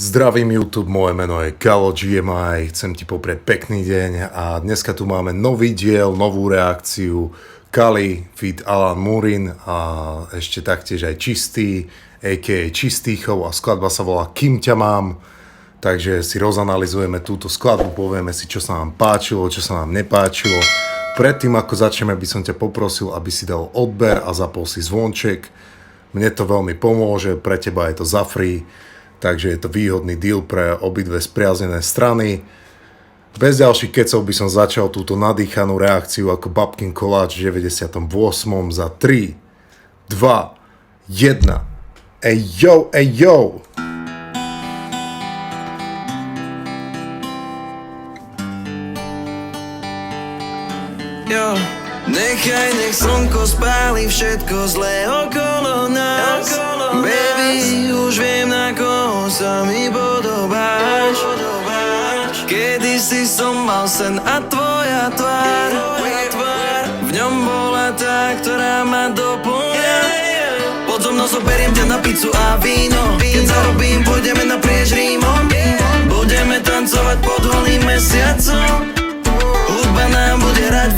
Zdravím YouTube, moje meno je Kalo GMI, chcem ti poprieť pekný deň a dneska tu máme nový diel, novú reakciu Kali, feat Alan Murin a ešte taktiež aj Čistý, a.k.a. Čistýchov a skladba sa volá Kým ťa mám, takže si rozanalizujeme túto skladbu, povieme si, čo sa nám páčilo, čo sa nám nepáčilo. Predtým, ako začneme, by som ťa poprosil, aby si dal odber a zapol si zvonček. Mne to veľmi pomôže, pre teba je to za free takže je to výhodný deal pre obidve spriaznené strany. Bez ďalších kecov by som začal túto nadýchanú reakciu ako Babkin Koláč v 98. za 3, 2, 1. Ej yo, ej yo! Jo, nechaj, nech slnko spáli všetko zlé okolo nás Baby, už viem na koho sa mi podobáš. Kedy si som mal sen a tvoja tvár. V ňom bola tá, ktorá ma doplňa. Pod so mnou zoberiem ťa na pizzu a víno. Keď zarobím, pôjdeme naprieč Rímom. Budeme tancovať pod holým mesiacom. Hudba nám bude hrať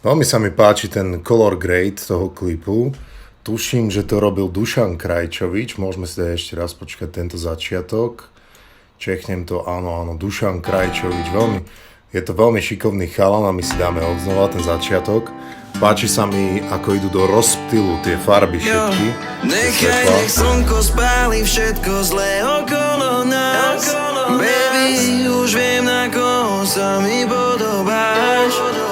Veľmi sa mi páči ten color grade toho klipu. Tuším, že to robil Dušan Krajčovič. Môžeme si dať ešte raz počkať tento začiatok. Čechnem to, áno, áno, Dušan Krajčovič. Veľmi, je to veľmi šikovný chalan a my si dáme odznova ten začiatok. Páči sa mi, ako idú do rozptylu tie farby všetky. Nechaj, Svetla. nech slnko spáli všetko zlé okolo nás Baby, už viem na koho sa mi podobáš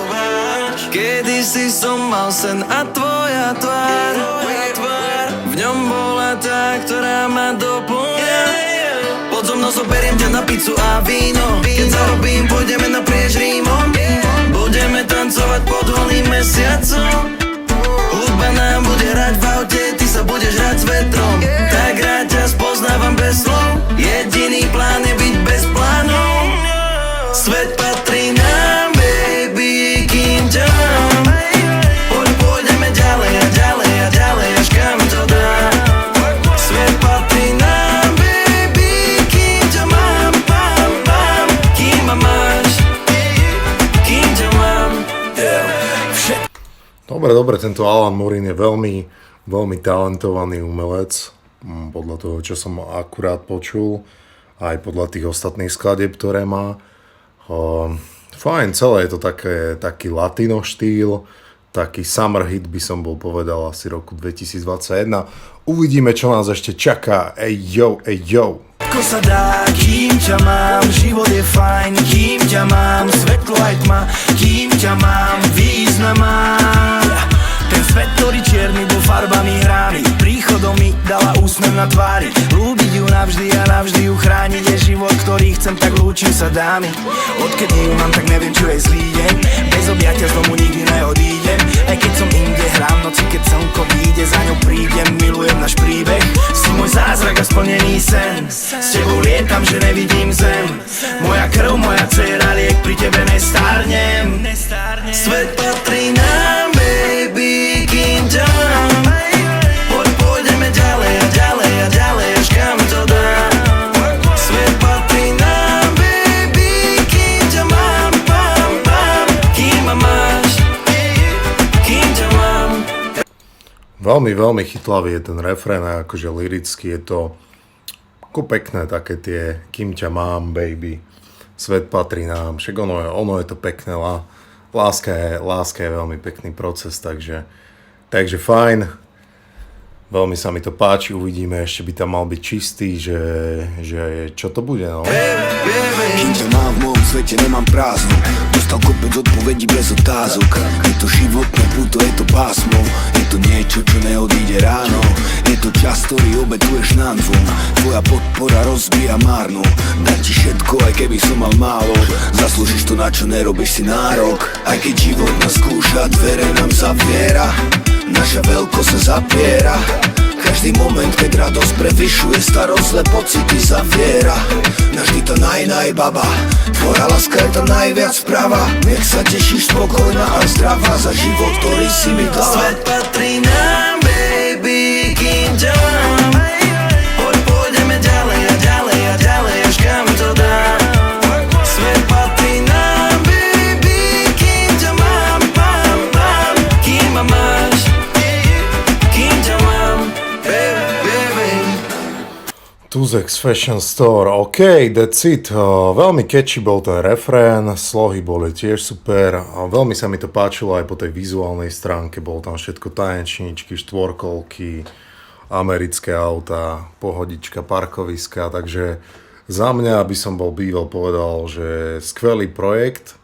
Kedy si som mal sen a tvoja tvár? V ňom bola tá, ktorá ma doplňa. Pod so mnou zoberiem ťa na pizzu a víno. Keď zarobím, pôjdeme naprieč Rímom. Budeme tancovať pod holým mesiacom. Hudba nám bude hrať v aute, ty sa budeš hrať s vetrom. Tak rád ťa spoznávam bez slov. Jediný plán je byť bez plánov. Svet patrí Dobre, dobre, tento Alan Morin je veľmi, veľmi talentovaný umelec, mm, podľa toho, čo som akurát počul, aj podľa tých ostatných skladeb, ktoré má. Um, fajn, celé je to také, taký latino štýl, taký summer hit by som bol povedal asi roku 2021. Uvidíme, čo nás ešte čaká. Ej yo, ej yo. Všetko sa dá, kým ťa mám Život je fajn, kým ťa mám Svetlo aj tma, kým ťa mám Význam má Ten svet, ktorý čierny bol farbami hrány. Príchodom mi dala úsmev na tvári. Ľúbiť ju navždy a navždy ju chrániť Je život, ktorý chcem, tak lúčim sa dámy. Odkedy ju mám, tak neviem, čo je zlý deň Bez objatia z domu nikdy neodídem. Aj keď som inde, hrám noci, keď slnko vyjde Za ňou prídem, milujem náš príbeh. Si môj zázrak a splnený sen. S tebou lietam, že nevidím zem. Moja krv, moja dcera, liek pri tebe nestárnem. Svet Veľmi, veľmi chytlavý je ten refrén a akože liricky je to ako pekné také tie kým ťa mám, baby, svet patrí nám, však ono je, ono je to pekné, lá, láska, je, láska je veľmi pekný proces, takže, takže fajn, veľmi sa mi to páči, uvidíme, ešte by tam mal byť čistý, že, že čo to bude, no. Kým mám v mojom svete, nemám prázdno. Dostal kopec odpovedí bez otázok. Je to životné puto, je to pásmo. Je to niečo, čo neodíde ráno. Je to čas, ktorý obetuješ nám dvom. Tvoja podpora rozbíja márnu Dať ti všetko, aj keby som mal málo. Zaslúžiš to, na čo nerobíš si nárok. Aj keď život nás skúša, dvere nám zaviera. Naša veľkosť sa zapiera každý moment, keď radosť prevyšuje starosť, zlé pocity zaviera. Navždy to naj, naj, baba Tvoja láska je to najviac práva. Nech sa tešíš spokojná a zdravá Za život, ktorý si mi dala Tuzex Fashion Store, OK, that's it. Veľmi catchy bol ten refrén, slohy boli tiež super. Veľmi sa mi to páčilo aj po tej vizuálnej stránke, bol tam všetko tanečničky, štvorkolky, americké auta, pohodička, parkoviska, takže za mňa by som bol býval povedal, že skvelý projekt.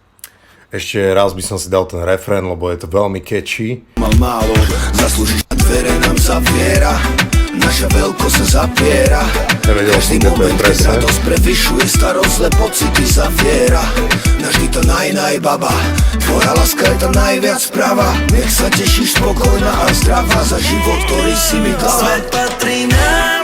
Ešte raz by som si dal ten refrén, lebo je to veľmi catchy. Mal málo, zaslúžiš dvere nám zaviera Naša veľkosť sa zapiera. Každý moment, keď radosť prevyšuje starosť, zlé pocity zaviera. Navždy to naj, naj, baba. Tvoja láska je tá najviac práva. Nech sa tešíš spokojná a zdravá Za život, ktorý si mi dala. Svet patrí nám,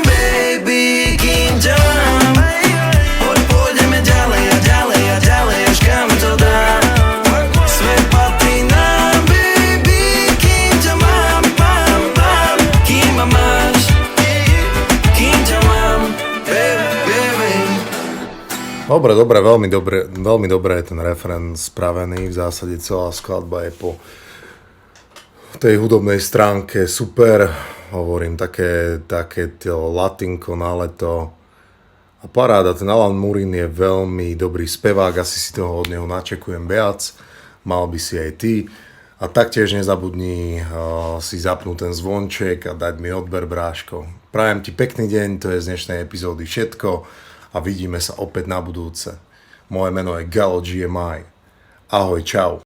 Dobre, dobre, veľmi dobre, veľmi dobre je ten refren spravený. V zásade celá skladba je po tej hudobnej stránke super. Hovorím, také, také to latinko na leto. A paráda, ten Alan Murin je veľmi dobrý spevák, asi si toho od neho načekujem viac. Mal by si aj ty. A taktiež nezabudni uh, si zapnúť ten zvonček a dať mi odber bráško. Prajem ti pekný deň, to je z dnešnej epizódy všetko a vidíme sa opäť na budúce. Moje meno je Galo GMI. Ahoj, čau.